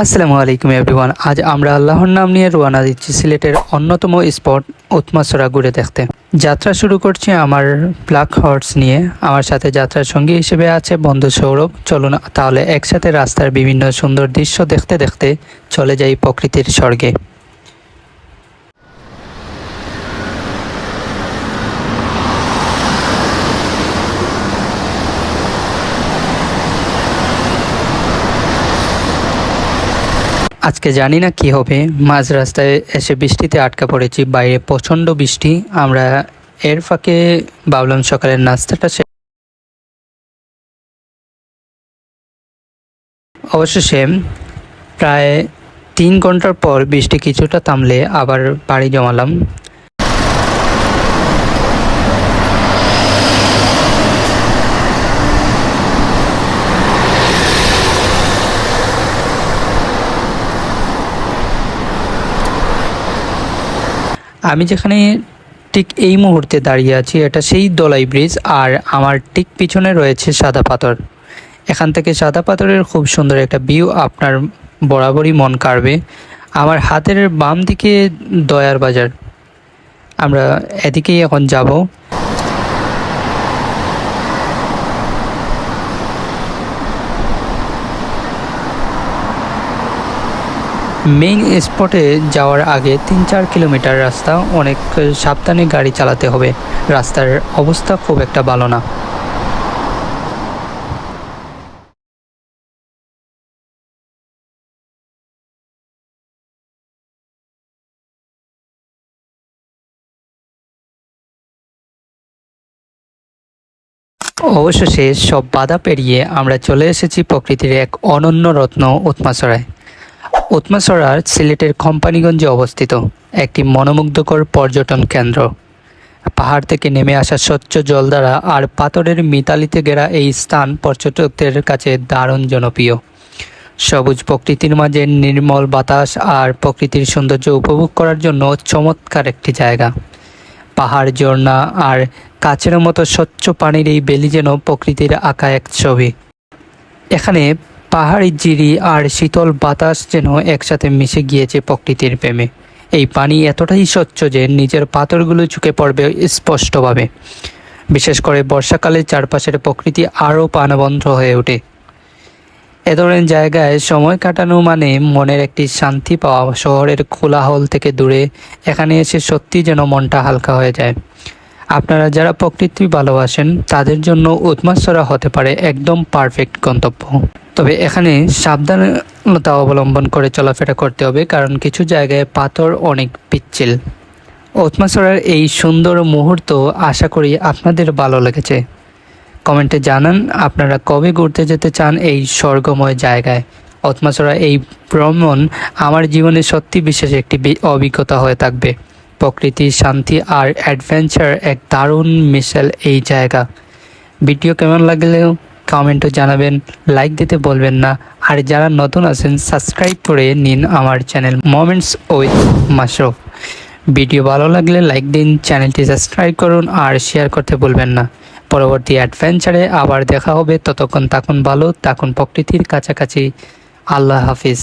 আসসালামু আলাইকুম এভরিওয়ান। আজ আমরা আল্লাহর নাম নিয়ে রোয়ানা দিচ্ছি সিলেটের অন্যতম স্পট উৎমাসরা ঘুরে দেখতে। যাত্রা শুরু করছি আমার ব্ল্যাক হর্স নিয়ে। আমার সাথে যাত্রার সঙ্গী হিসেবে আছে বন্ধু সৌরভ। চলুন তাহলে একসাথে রাস্তার বিভিন্ন সুন্দর দৃশ্য দেখতে দেখতে চলে যাই প্রকৃতির স্বর্গে। আজকে জানি না কি হবে। মাঝ রাস্তায় এসে বৃষ্টিতে আটকা পড়েছি, বাইরে প্রচণ্ড বৃষ্টি। আমরা এর ফাঁকে ভাবলাম সকালের নাস্তাটা সে অবশেষে প্রায় তিন ঘণ্টার পর বৃষ্টি কিছুটা থামলে আবার বাড়ি জমালাম। আমি যেখানে ঠিক এই মুহূর্তে দাঁড়িয়ে আছি, এটা সেই দোলাই ব্রিজ আর আমার ঠিক পিছনে রয়েছে সাদা পাথর। এখান থেকে সাদা পাথরের খুব সুন্দর একটা ভিউ আপনার বরাবরই মন কাড়বে। আমার হাতের বাম দিকে দয়ার বাজার। আমরা এদিকেই এখন যাব। মেইন স্পটে যাওয়ার আগে তিন চার কিলোমিটার রাস্তা, অনেক সাবধানে গাড়ি চালাতে হবে। রাস্তার অবস্থা খুব একটা ভালো না। অবশেষে সব বাধা পেরিয়ে আমরা চলে এসেছি প্রকৃতির এক অনন্য রত্ন উৎমাসরায় উৎমাসরা সিলেটের কোম্পানিগঞ্জে অবস্থিত একটি মনোমুগ্ধকর পর্যটন কেন্দ্র। পাহাড় থেকে নেমে আসা স্বচ্ছ জল দ্বারা আর পাথরের মিতালিতে ঘেরা এই স্থান পর্যটকদের কাছে দারুণ জনপ্রিয়। সবুজ প্রকৃতির মাঝে নির্মল বাতাস আর প্রকৃতির সৌন্দর্য উপভোগ করার জন্য চমৎকার একটি জায়গা। পাহাড়, ঝর্ণা আর কাছের মতো স্বচ্ছ পানির এই বেলি যেন প্রকৃতির আঁকা এক ছবি। এখানে পাহাড়ি জিরি আর শীতল বাতাস যেন একসাথে মিশে গিয়েছে প্রকৃতির প্রেমে। এই পানি এতটাই স্বচ্ছ যে নিজের পাথরগুলো চুকে পড়বে স্পষ্টভাবে। বিশেষ করে বর্ষাকালে চারপাশের প্রকৃতি আরও প্রাণবন্ত হয়ে ওঠে। এ ধরনের জায়গায় সময় কাটানো মানে মনের একটি শান্তি পাওয়া শহরের কোলাহল থেকে দূরে, এখানে এসে সত্যি যেন মনটা হালকা হয়ে যায়। আপনারা যারা প্রকৃতি ভালোবাসেন, তাদের জন্য উৎমাসরা হতে পারে একদম পারফেক্ট গন্তব্য। তবে এখানে সাবধানতা অবলম্বন করে চলাফেরা করতে হবে, কারণ কিছু জায়গায় পাথর অনেক পিচ্ছিল। উৎমাসরার এই সুন্দর মুহূর্ত আশা করি আপনাদের ভালো লেগেছে। কমেন্টে জানান আপনারা কবে ঘুরতে যেতে চান এই স্বর্গময় জায়গায়। অতমাছড়া এই ভ্রমণ আমার জীবনে সত্যি বিশেষ একটি অভিজ্ঞতা হয়ে থাকবে। প্রকৃতি, শান্তি আর অ্যাডভেঞ্চার এক দারুণ মিশেল এই জায়গা। ভিডিও কেমন লাগলেও কমেন্টও জানাবেন লাইক দিতে বলবেন না। আর যারা নতুন আছেন সাবস্ক্রাইব করে নিন আমার channel moments with Mashraf video ভালো লাগলে লাইক দিন চ্যানেলটি সাবস্ক্রাইব করুন আর শেয়ার করতে ভুলবেন না। পরবর্তী অ্যাডভেঞ্চারে আবার দেখা হবে। ততক্ষণ তখন ভালো তখন প্রকৃতির কাছাকাছি। আল্লাহ হাফিজ।